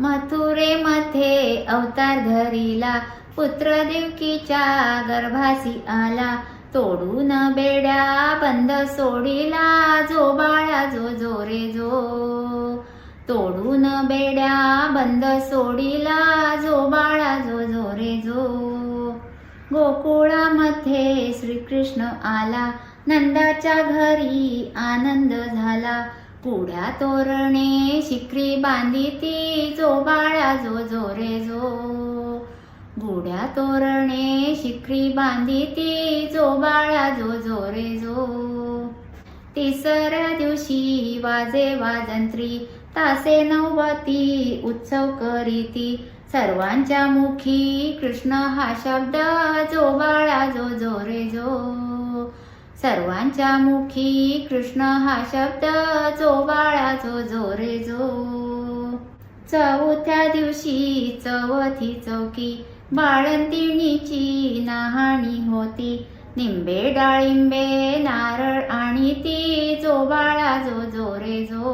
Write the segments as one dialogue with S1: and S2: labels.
S1: मथुरेमध्ये अवतार धरिला पुत्र देवकीच्या गर्भासी आला. तोडून बेड्या बंद सोडिला जो बाळा जो जो रे जो. तोडून बेड्या बंद सोडिला जो बाळा जो जो रे जो. गोकुळामध्ये श्रीकृष्ण आला. नंदाच्या घरी आनंद झाला. पुढ्या तोरणे शिकरी बांधिती जो बाळा जो जो रे जो. गुढ्या तोरणे शिकरी बांधिती जो बाळा जो जो रे जो. तिसऱ्या दिवशी वाजे वाजंत्री तासे नववती उत्सव करीती. सर्वांच्या मुखी कृष्ण हा शब्द जो बाळा जो जो रे जो. सर्वांच्या मुखी कृष्ण हा शब्द जो बाळाचो जो रे जो. चौथ्या दिवशी चवथी चौकी बाळंतिणीची नहाणी होती. निंबे डाळिंबे नारळ आणि ती जो बाळा जो जो रे जो.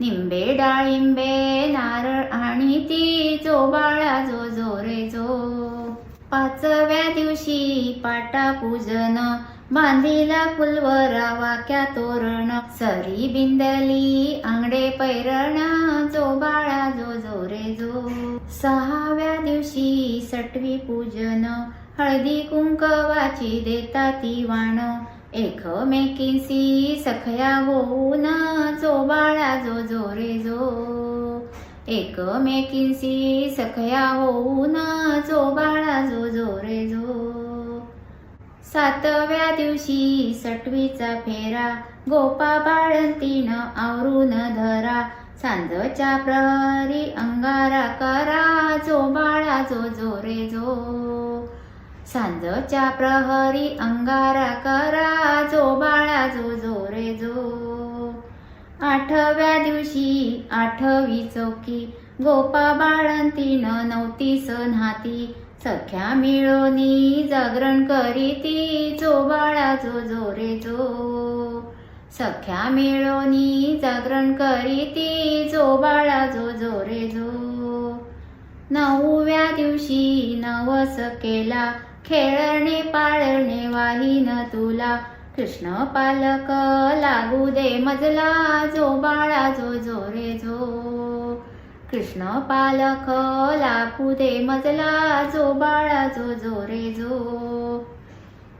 S1: निंबे डाळिंबे नारळ आणि ती जो बाळा जो जो रे जो. पाचव्या दिवशी पाटा पूजन बांधिला फुलवरा वाक्या तोरण सरी बिंदली आंगडे पैरण जो बाळा जो जो रे जो. सहाव्या दिवशी सटवी पूजन हळदी कुंकवाची देता ती वाण. एकमेकींसी सखया होऊन जो बाळा जो जो रे जो. एकमेकींसी सखया होऊन सातव्या दिवशी सटवीचा फेरा. गोपा बाळंतीन आवरून धरा. सांजच्या प्रहरी अंगारा करा. जो बाळा जो जो रे जो. सांजच्या प्रहरी अंगारा करा. जो बाळा जो जो रे जो. आठव्या दिवशी आठवी चौकी. गोपा बाळंतीन नवतीस न्हाती सख्या मिळोनी जागरण करीती जो बाळा जो जो रे जो. सख्या मिळोनी जागरण करीती जो बाळा जो जो रे जो. नवव्या दिवशी नवस केला खेळणे पाळणे वाहीन तुला. कृष्ण पालक लागू दे मजला जो बाळा जो जो रे जो. कृष्ण पालक लागू दे मजला जो बाळा जो जो रे जो.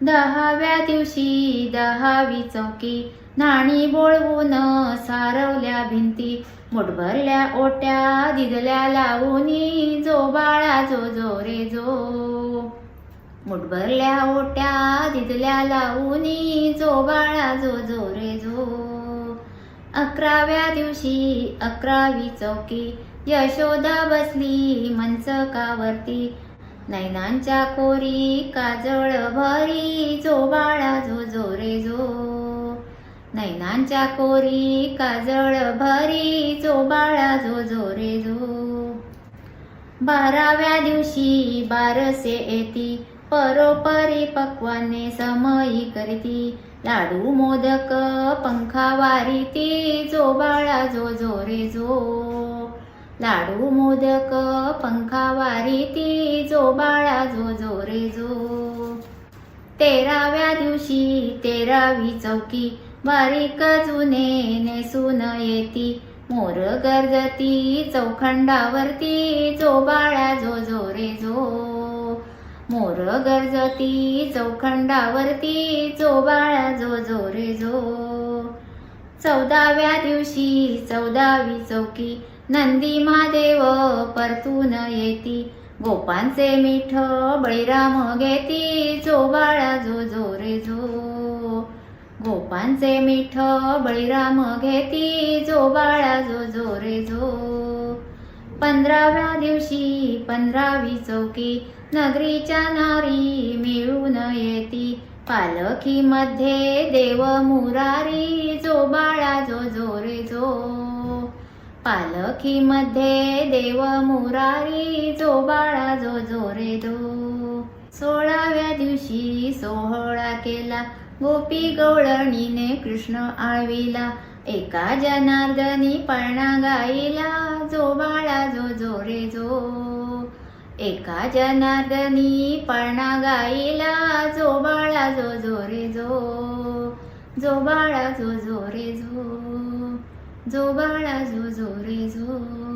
S1: दहाव्या दिवशी दहावी चौकी नाणी बोळवून सारवल्या भिंती मुठभरल्या ओट्या दिदल्या लावूनी जो बाळा जो जो रे जो. मुठभरल्या ओट्या दिदल्या लावूनी जो बाळा जो जो रे जो. अकराव्या दिवशी अकरावी चौकी यशोदा बसली मंचकावरती नैनांच्या कोरी काजळ भरी जो बाळा जो जो रे जो. नैनांच्या कोरी काजळ भरी जो बाळा जो जो रे जो. बाराव्या दिवशी बारसे येती परोपरी पक्वाने समयी करती. लाडू मोदक पंखा वारीती जो बाळा जो जो रे जो. लाडू मोदक पंखा वारीती जो बाळा जो जो रे जो. तेराव्या दिवशी तेरावी चौकी बारीक जुने नेसून येती. मोर गरजती चौखंडावरती जो बाळा जो जो रे जो. मोर गरजती चौखंडावरती जो बाळा जो जो रे जो. चौदाव्या दिवशी चौदावी चौकी नंदी महादेव परतून येती. गोपांचे मीठ बळीराम घेती. जो बाळा जो जो रे जो. गोपांचे मीठ बळीराम घेती. जो बाळा जो जो रे जो. पंधराव्या दिवशी पंधरावी चौकी नगरीच्या नारी मिळून येती. पालखीमध्ये देव मुरारी. जो बाळा जो जो रे जो. पालखीमध्ये देव मुरारी जो बाळा जो जोरे दो सोळाव्या दिवशी सोहळा केला. गोपी गवळणीने कृष्ण आळविला. एका जनार्दनी पळणा गाईला जो बाळा जो जोरे जो एका जनार्दनी पळणा गाईला जो बाळा जो जो रे जो जो बाळा जो जो जो जो बाळा जो जो रे जो.